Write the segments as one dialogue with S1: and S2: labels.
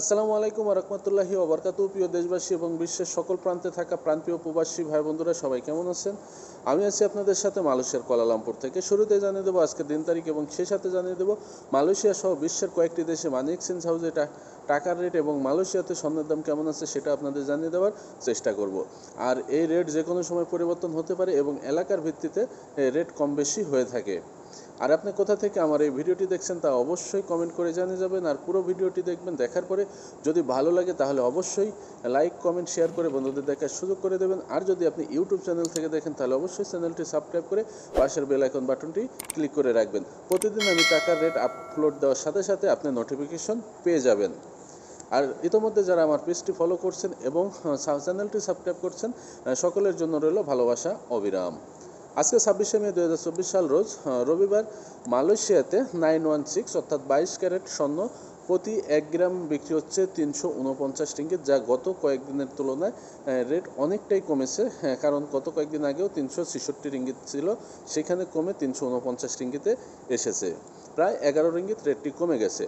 S1: আসসালামু আলাইকুম রহমতুল্লাহি ওবরকাতু প্রিয় দেশবাসী এবং বিশ্বের সকল প্রান্তে থাকা প্রান্তীয় প্রবাসী ভাই বন্ধুরা সবাই কেমন আছেন? আমি আছি আপনাদের সাথে মালয়েশিয়ার কোয়ালালামপুর থেকে। শুরুতে জানিয়ে দেবো আজকে দিন তারিখ এবং সেই সাথে জানিয়ে দেবো মালয়েশিয়া সহ বিশ্বের কয়েকটি দেশে মানি এক্সচেঞ্জ হাউসে টাকার রেট এবং মালয়েশিয়াতে স্বর্ণের দাম কেমন আছে সেটা আপনাদের জানিয়ে দেওয়ার চেষ্টা করব। আর এই রেট যে কোনো সময় পরিবর্তন হতে পারে এবং এলাকার ভিত্তিতে রেট কম বেশি হয়ে থাকে। আর আপনি কোথা থেকে আমার এই ভিডিওটি দেখছেন তা অবশ্যই কমেন্ট করে জানিয়ে যাবেন, আর পুরো ভিডিওটি দেখবেন, দেখার পরে যদি ভালো লাগে তাহলে অবশ্যই লাইক কমেন্ট শেয়ার করে বন্ধুদের দেখার সুযোগ করে দেবেন। আর যদি আপনি ইউটিউব চ্যানেল থেকে দেখেন তাহলে অবশ্যই চ্যানেলটি সাবস্ক্রাইব করে পাশের বেল আইকন বাটনটি ক্লিক করে রাখবেন। প্রতিদিন আমি টাকার রেট আপলোড দেওয়ার সাথে সাথে আপনি নোটিফিকেশন পেয়ে যাবেন। আর ইতোমধ্যে যারা আমার পেজটি ফলো করছেন এবং চ্যানেলটি সাবস্ক্রাইব করছেন, সকলের জন্য রইল ভালোবাসা, অবিরাম। আজকে ছাব্বিশে মে দু হাজার চব্বিশ সাল রোজ রবিবার মালয়েশিয়াতে নাইন ওয়ান সিক্স অর্থাৎ বাইশ ক্যারেট স্বর্ণ প্রতি এক গ্রাম বিক্রি হচ্ছে তিনশো উনপঞ্চাশ রিঙ্গিত যা গত কয়েকদিনের তুলনায় রেট অনেকটাই কমেছে। হ্যাঁ, কারণ গত কয়েকদিন আগেও তিনশো ছেষট্টি রিঙ্গিত ছিল সেখানে কমে তিনশো উনপঞ্চাশ রিঙ্গিতে এসেছে। প্রায় এগারো রিঙ্গিত রেটটি কমে গেছে।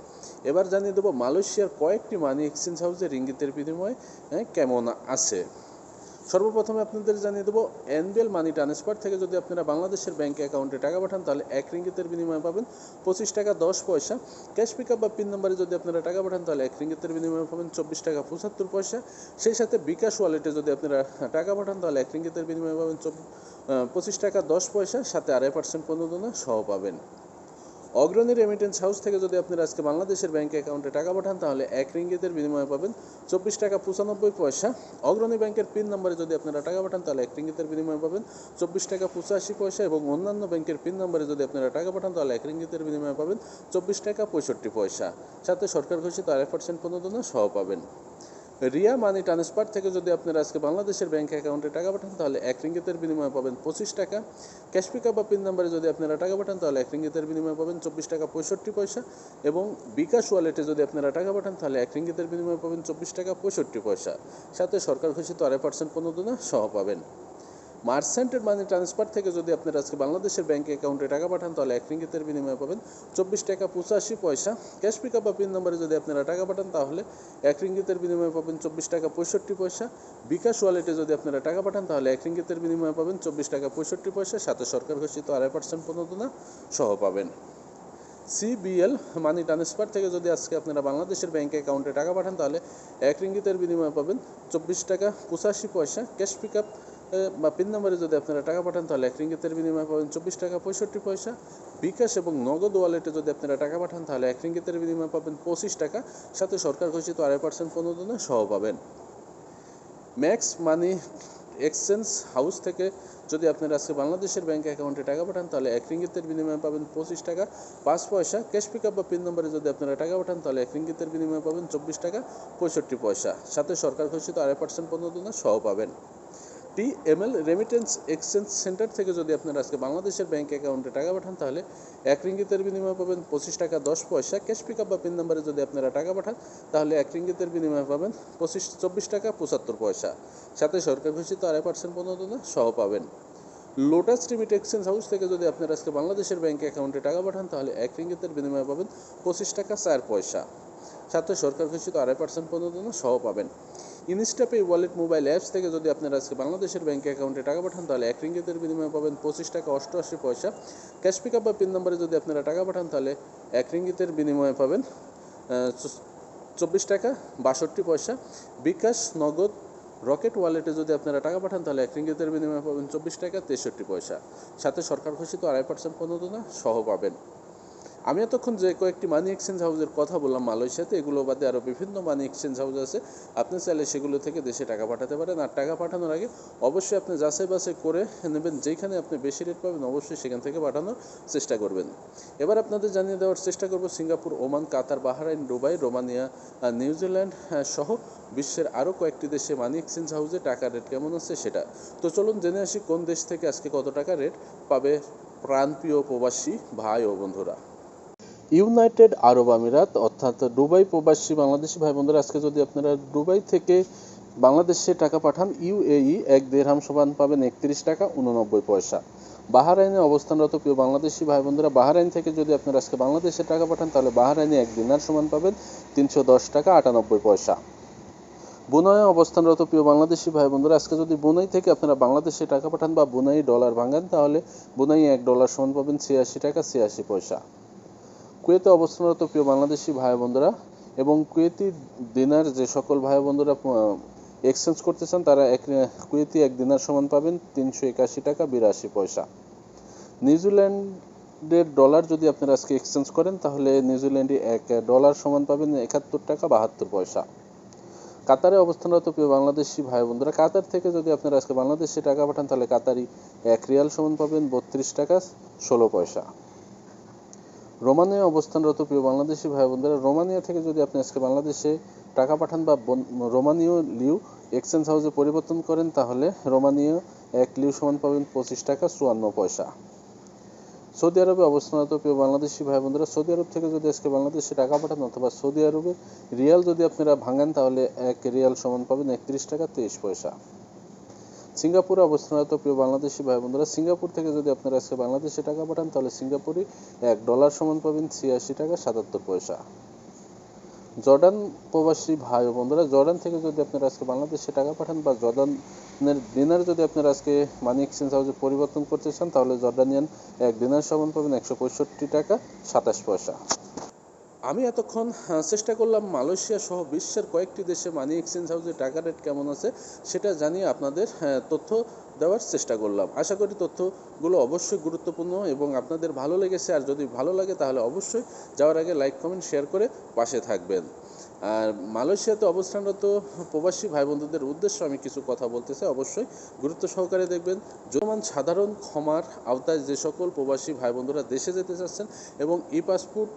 S1: এবার জানিয়ে দেবো মালয়েশিয়ার কয়েকটি মানি এক্সচেঞ্জ হাউসে রিঙ্গিতের বিনিময়ে হ্যাঁ, কেমন আছে? সর্বপ্রথমে আপনাদের জানিয়ে দেবো এনবিএল মানি ট্রান্সফার থেকে যদি আপনারা বাংলাদেশের ব্যাংক অ্যাকাউন্টে টাকা পাঠান, তাহলে এক রিঙ্গিতের বিনিময়ে পাবেন পঁচিশ টাকা দশ পয়সা। ক্যাশ পিক বা পিন নম্বরে যদি আপনারা টাকা পাঠান, তাহলে এক রিঙ্গিতের বিনিময়ে পাবেন চব্বিশ টাকা পঁচাত্তর পয়সা। সেই সাথে বিকাশ ওয়ালেটে যদি আপনারা টাকা পাঠান, তাহলে এক রিঙ্গিতের বিনিময়ে পাবেন পঁচিশ টাকা দশ পয়সা। সাথে আড়াই পার্সেন্ট প্রণোদনা সহ পাবেন। অগ্রণী রেমিটেন্স হাউস থেকে যদি আপনারা আজকে বাংলাদেশের ব্যাংক অ্যাকাউন্টে টাকা পাঠান, তাহলে এক রিঙ্গিতের বিনিময়ে পাবেন চব্বিশ টাকা পঁচানব্বই পয়সা। অগ্রণী ব্যাংকের পিন নম্বরে যদি আপনারা টাকা পাঠান, তাহলে এক রিঙ্গিতের বিনিময়ে পাবেন চব্বিশ টাকা পঁচাশি পয়সা এবং অন্যান্য ব্যাংকের পিন নম্বরে যদি আপনারা টাকা পাঠান, তাহলে এক রিঙ্গিতের বিনিময়ে পাবেন চব্বিশ টাকা পঁয়ষট্টি পয়সা। সাথে সরকার ঘোষিত আড়াই পার্সেন্ট প্রণোদনা সহ পাবেন। রিয়া মানি ট্রান্সফার থেকে যদি আপনারা আজকে বাংলাদেশের ব্যাঙ্ক অ্যাকাউন্টে টাকা পাঠান, তাহলে এক রিঙ্গিতের বিনিময়ে পাবেন পঁচিশ টাকা। ক্যাশ পিক বা পিন নাম্বারে যদি আপনারা টাকা পাঠান, তাহলে এক রিঙ্গিতের বিনিময়ে পাবেন চব্বিশ টাকা পঁয়ষট্টি পয়সা। এবং বিকাশ ওয়ালেটে যদি আপনারা টাকা পাঠান, তাহলে এক রিঙ্গিতের বিনিময়ে পাবেন চব্বিশ টাকা পঁয়ষট্টি পয়সা। সাথে সরকার ঘোষিত আড়াই পার্সেন্ট প্রণোদনা সহ পাবেন। মার্সেন্টের মানি ট্রান্সফার থেকে যদি আপনারা আজকে বাংলাদেশের ব্যাংক অ্যাকাউন্টে টাকা পাঠান, তাহলে এক রিঙ্গিতের বিনিময়ে পাবেন চব্বিশ টাকা পঁচাশি পয়সা। ক্যাশ পিক বা পিন নম্বরে যদি আপনারা টাকা পাঠান, তাহলে এক রিঙ্গিতের বিনিময়ে পাবেন চব্বিশ টাকা পঁয়ষট্টি পয়সা। বিকাশ ওয়ালেটে যদি আপনারা টাকা পাঠান, তাহলে এক রিঙ্গিতের বিনিময়ে পাবেন চব্বিশ টাকা পঁয়ষট্টি পয়সা। সাথে সরকার ঘোষিত আড়াই পার্সেন্ট প্রণোদনা সহ পাবেন। সিবিএল মানি ট্রান্সফার থেকে যদি আজকে আপনারা বাংলাদেশের ব্যাংক অ্যাকাউন্টে টাকা পাঠান, তাহলে এক রিঙ্গিতের বিনিময়ে পাবেন চব্বিশ টাকা পঁচাশি পয়সা। ক্যাশ পিক আপ বা পিন নম্বরে যদি আপনারা টাকা পাঠান, তাহলে এক রিঙ্গিতের বিনিময়ে পাবেন চব্বিশ টাকা পঁয়ষট্টি পয়সা। বিকাশ এবং নগদ ওয়ালেটে যদি আপনারা টাকা পাঠান, তাহলে এক রিঙ্গিতের বিনিময়ে পাবেন পঁচিশ টাকা। সাথে সরকার ঘোষিত আড়াই পার্সেন্ট প্রণোদনা সহ পাবেন। ম্যাক্স মানি এক্সচেঞ্জ হাউস থেকে যদি আপনারা আজকে বাংলাদেশের ব্যাঙ্ক অ্যাকাউন্টে টাকা পাঠান, তাহলে এক রিঙ্গিতের বিনিময়ে পাবেন পঁচিশ টাকা। পাঁচ পয়সা ক্যাশ পিক বা পিন নম্বরে যদি আপনারা টাকা পাঠান, তাহলে এক রিঙ্গিতের বিনিময়ে পাবেন চব্বিশ টাকা পঁয়ষট্টি পয়সা। সাথে সরকার ঘোষিত আড়াই পার্সেন্ট প্রণোদনা সহ পাবেন। T M L remittance exchange centre থেকে যদি আপনারা আজকে বাংলাদেশের ব্যাংক অ্যাকাউন্টে টাকা পাঠান, তাহলে এক রিঙ্গিতের বিনিময়ে পাবেন পঁচিশ টাকা দশ পয়সা। ক্যাশ পিক আপ বা পিন নম্বরে যদি আপনারা টাকা পাঠান, তাহলে এক রিঙ্গিতের বিনিময়ে পাবেন পঁচিশ, চব্বিশ টাকা পঁচাত্তর পয়সা। সাথে সরকার ঘোষিত আড়াই পার্সেন্ট প্রণোদনা সহ পাবেন। লোটাস রিমিট এক্সচেঞ্জ হাউস থেকে যদি আপনারা আজকে বাংলাদেশের ব্যাংক অ্যাকাউন্টে টাকা পাঠান, তাহলে এক রিঙ্গিতের বিনিময়ে পাবেন পঁচিশ টাকা চার পয়সা। সাথে সরকার ঘোষিত আড়াই পার্সেন্ট প্রণোদনা সহ পাবেন। ইনস্টাপে ওয়ালেট মোবাইল অ্যাপস থেকে যদি আপনারা আজকে বাংলাদেশের ব্যাংক অ্যাকাউন্টে টাকা পাঠান, তাহলে এক রিঙ্গিতের বিনিময়ে পাবেন পঁচিশ টাকা অষ্টআশি পয়সা। ক্যাশ পিক আপ বা পিন নম্বরে যদি আপনারা টাকা পাঠান, তাহলে এক রিঙ্গিতের বিনিময়ে পাবেন চব্বিশ টাকা বাষট্টি পয়সা। বিকাশ নগদ রকেট ওয়ালেটে যদি আপনারা টাকা পাঠান, তাহলে এক রিঙ্গিতের বিনিময়ে পাবেন চব্বিশ টাকা তেষট্টি পয়সা। সাথে সরকার ঘোষিত আড়াই পার্সেন্ট প্রণোদনা সহ পাবেন। আমি এতক্ষণ যে কয়েকটি মানি এক্সচেঞ্জ হাউসের কথা বললাম মালয়েশিয়াতে, এগুলো বাদে আরও বিভিন্ন মানি এক্সচেঞ্জ হাউস আছে। আপনি চাইলে সেগুলো থেকে দেশে টাকা পাঠাতে পারেন। আর টাকা পাঠানোর আগে অবশ্যই আপনি যাচাই বাছাই করে নেবেন। যেখানে আপনি বেশি রেট পাবেন, অবশ্যই সেখান থেকে পাঠানোর চেষ্টা করবেন। এবার আপনাদের জানিয়ে দেওয়ার চেষ্টা করব Singapore, Oman, Qatar, Bahrain, Dubai, Romania New Zealand সহ বিশ্বের আরও কয়েকটি দেশে মানি এক্সচেঞ্জ হাউসে টাকার রেট কেমন আছে সেটা। তো চলুন জেনে আসি কোন দেশ থেকে আজকে কত টাকা রেট পাবে প্রান্তীয় প্রবাসী ভাই ও বন্ধুরা। ইউনাইটেড আরব আমিরাত, অর্থাৎ দুবাই প্রবাসী বাংলাদেশি ভাই বোনদের, আজকে যদি আপনারা দুবাই থেকে বাংলাদেশে টাকা পাঠান, ইউএই এক দেড়হাম সমান পাবেন একত্রিশ টাকা উননব্বই পয়সা। বাহারাইনে অবস্থানরত প্রিয় বাংলাদেশি ভাই বোনেরা, বাহারাইন থেকে যদি আপনারা আজকে বাংলাদেশে টাকা পাঠান, তাহলে বাহারাইনে এক দিনার সমান পাবেন তিনশো দশ টাকা আটানব্বই পয়সা। বুনাই অবস্থানরত প্রিয় বাংলাদেশি ভাই বন্ধুরা আজকে যদি বুনাই থেকে আপনারা বাংলাদেশে টাকা পাঠান বা বুনাই ডলার ভাঙান, তাহলে বুনাই এক ডলার সমান পাবেন ছিয়াশি টাকা ছিয়াশি পয়সা। কুয়েতে অবস্থানরত প্রিয় বাংলাদেশি ভাই বন্ধুরা এবং কুয়েতি দিনার যে সকল ভাই বন্ধুরা এক্সচেঞ্জ করতে চান, তারা এক, কুয়েতি এক দিনার সমান পাবেন তিনশো একাশি টাকা বিরাশি পয়সা। নিউজিল্যান্ডের ডলার যদি আপনারা আজকে এক্সচেঞ্জ করেন, তাহলে নিউজিল্যান্ডে এক ডলার সমান পাবেন একাত্তর টাকা বাহাত্তর পয়সা। কাতারে অবস্থানরত প্রিয় বাংলাদেশি ভাই বন্ধুরা কাতার থেকে যদি আপনারা আজকে বাংলাদেশে টাকা পাঠান, তাহলে কাতারি এক রিয়াল সমান পাবেন বত্রিশ টাকা ষোলো পয়সা। রোমানিয়া অবস্থানরত প্রিয় বাংলাদেশি ভাই বন্ধুরা রোমানিয়া থেকে যদি আপনি আজকে বাংলাদেশে টাকা পাঠান বা রোমানীয় লিউ এক্সচেঞ্জ হাউসে পরিবর্তন করেন, তাহলে রোমানীয় এক লিউ সমান পাবেন পঁচিশ টাকা চুয়ান্ন পয়সা। সৌদি আরবে অবস্থানরত প্রিয় বাংলাদেশি ভাই বোনেরা, সৌদি আরব থেকে যদি আজকে বাংলাদেশে টাকা পাঠান অথবা সৌদি আরবে রিয়াল যদি আপনারা ভাঙান, তাহলে এক রিয়াল সমান পাবেন একত্রিশ টাকা তেইশ পয়সা। সিঙ্গাপুরে অবস্থানরত প্রিয় বাংলাদেশি ভাই বোনেরা, সিঙ্গাপুর থেকে যদি আপনারা আজকে বাংলাদেশে টাকা পাঠান, তাহলে সিঙ্গাপুরে এক ডলার সমান পাবেন ছিয়াশি টাকা সাতাত্তর পয়সা। জর্ডান প্রবাসী ভাই বন্ধুরা জর্ডান থেকে যদি আপনারা আজকে বাংলাদেশে টাকা পাঠান বা জর্ডানের দিনার যদি আপনারা আজকে মানি এক্সচেঞ্জ হাউসে পরিবর্তন করতে চান, তাহলে জর্ডানিয়ান এক দিনার সমান পাবেন একশো পঁয়ষট্টি টাকা সাতাশ পয়সা। আমি এতক্ষণ চেষ্টা করলাম মালয়েশিয়া সহ বিশ্বের কয়েকটি দেশে মানি এক্সচেঞ্জ হাউসে টাকা রেট কেমন আছে সেটা জানিয়ে আপনাদের তথ্য দেওয়ার চেষ্টা করলাম। আশা করি তথ্যগুলো অবশ্যই গুরুত্বপূর্ণ এবং আপনাদের ভালো লেগেছে। আর যদি ভালো লাগে তাহলে অবশ্যই যাওয়ার আগে লাইক কমেন্ট শেয়ার করে পাশে থাকবেন। আর মালয়েশিয়াতে অবস্থানরত প্রবাসী ভাই বন্ধুদের উদ্দেশ্যে আমি কিছু কথা বলতে চাই। অবশ্যই গুরুত্ব সহকারে দেখবেন, যমান সাধারণ ক্ষমার আওতায় যে সকল প্রবাসী ভাই বন্ধুরা দেশে যেতে চাচ্ছেন এবং ই পাসপোর্ট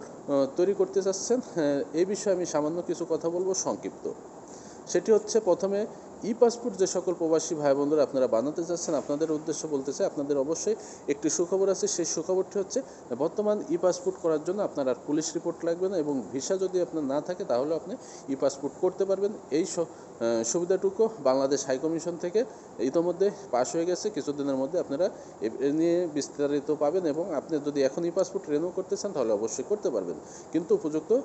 S1: তৈরি করতে চাচ্ছেন এ এই বিষয়ে আমি সামান্য কিছু কথা বলব সংক্ষিপ্ত। সেটি হচ্ছে প্রথমে ই পাসপোর্ট যে সকল প্রবাসী ভাই বন্ধুরা আপনারা বানাতে চাচ্ছেন আপনাদের উদ্দেশ্য বলতে চাই, আপনাদের অবশ্যই একটি সুখবর আছে, সেই সুখবরটি হচ্ছে বর্তমান ই পাসপোর্ট করার জন্য আপনার আর পুলিশ রিপোর্ট লাগবে না এবং ভিসা যদি আপনার না থাকে তাহলে আপনি ই পাসপোর্ট করতে পারবেন। এই সুবিধাটুকু বাংলাদেশ হাইকমিশন থেকে ইতোমধ্যে পাশ হয়ে গেছে। কিছুদিনের মধ্যে আপনারা এ- নিয়ে বিস্তারিত পাবেন এবং আপনি যদি এখন ই পাসপোর্ট রেনিউ করতে চান তাহলে অবশ্যই করতে পারবেন। কিন্তু উপযুক্ত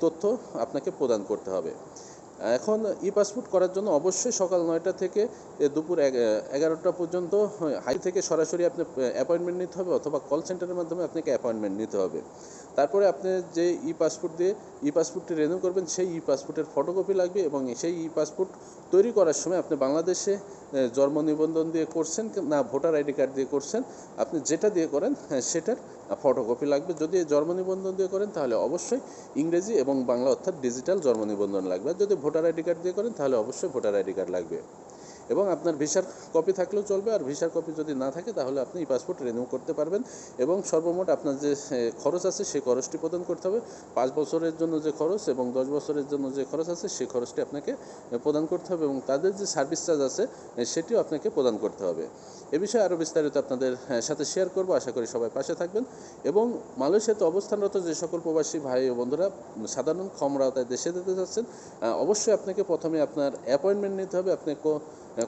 S1: তথ্য আপনাকে প্রদান করতে হবে। এখন ই পাসপোর্ট করার জন্য অবশ্যই সকাল নয়টা থেকে দুপুর এগারোটা পর্যন্ত হাই থেকে সরাসরি আপনি অ্যাপয়েন্টমেন্ট নিতে হবে অথবা কল সেন্টারের মাধ্যমে আপনাকে অ্যাপয়েন্টমেন্ট নিতে হবে। তারপরে আপনি যে ই পাসপোর্ট দিয়ে ই পাসপোর্টটি রেনিউ করবেন সেই ই পাসপোর্টের ফটোকপি লাগবে এবং সেই ই পাসপোর্ট তৈরি করার সময় আপনি বাংলাদেশে জন্ম নিবন্ধন দিয়ে করছেন না ভোটার আইডি কার্ড দিয়ে করছেন আপনি যেটা দিয়ে করেন হ্যাঁ, সেটার ফটোকপি লাগবে। যদি জন্ম নিবন্ধন দিয়ে করেন তাহলে অবশ্যই ইংরেজি এবং বাংলা অর্থাৎ ডিজিটাল জন্ম নিবন্ধন লাগবে। যদি ভোটার আইডি কার্ড দিয়ে করেন তাহলে অবশ্যই ভোটার আইডি কার্ড লাগবে। এবং আপনার ভিসার কপি থাকলেও চলবে, আর ভিসার কপি যদি না থাকে তাহলে আপনি ই পাসপোর্ট রিনিউ করতে পারবেন এবং সর্বমোট আপনার যে খরচ আছে সেই খরচটি প্রদান করতে হবে। পাঁচ বছরের জন্য যে খরচ এবং দশ বছরের জন্য যে খরচ আছে সেই খরচটি আপনাকে প্রদান করতে হবে এবং তাদের যে সার্ভিস চার্জ আছে সেটিও আপনাকে প্রদান করতে হবে। এ বিষয়ে আরও বিস্তারিত আপনাদের সাথে শেয়ার করব। আশা করি সবাই পাশে থাকবেন এবং মালয়েশিয়াতে অবস্থানরত যে সকল প্রবাসী ভাই ও বন্ধুরা সাধারণ ক্ষমরা আওতায় দেশে যেতে চাচ্ছেন অবশ্যই আপনাকে প্রথমে আপনার অ্যাপয়েন্টমেন্ট নিতে হবে। আপনি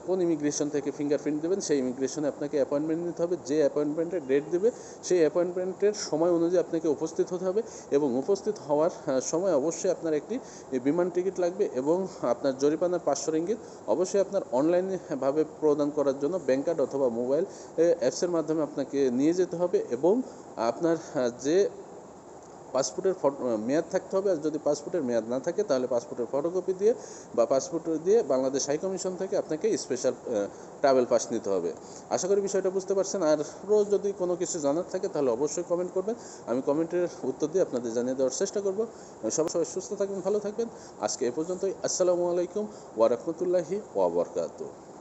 S1: কোন ইমিগ্রেশন থেকে ফিঙ্গারপ্রিন্ট দেবেন, সেই ইমিগ্রেশনে আপনাকে অ্যাপয়েন্টমেন্ট নিতে হবে। যে অ্যাপয়েন্টমেন্টের ডেট দেবে, সেই অ্যাপয়েন্টমেন্টের সময় অনুযায়ী আপনাকে উপস্থিত হতে হবে এবং উপস্থিত হওয়ার সময় অবশ্যই আপনার একটি বিমান টিকিট লাগবে এবং আপনার জরিমানার পাঁচশো রিঙ্গিত অবশ্যই আপনার অনলাইনে ভাবে প্রদান করার জন্য ব্যাংক কার্ড অথবা মোবাইল অ্যাপসের মাধ্যমে আপনাকে নিয়ে যেতে হবে এবং আপনার যে পাসপোর্টের মেয়াদ থাকতে হবে। আর যদি পাসপোর্টের মেয়াদ না থাকে, তাহলে পাসপোর্টের ফটোকপি দিয়ে বা পাসপোর্ট দিয়ে বাংলাদেশ হাই কমিশন থেকে আপনাকে স্পেশাল ট্রাভেল পাস নিতে হবে। আশা করি বিষয়টা বুঝতে পারছেন। আর রোজ যদি কোনো কিছু জানার থাকে, তাহলে অবশ্যই কমেন্ট করবেন। আমি কমেন্টের উত্তর দিয়ে আপনাদের জানিয়ে দেওয়ার চেষ্টা করব। সবাই সবাই সুস্থ থাকবেন, ভালো থাকবেন। আজকে এ পর্যন্তই। আসসালামু আলাইকুম ওয়া রাহমাতুল্লাহি ওয়া বারাকাতুহু।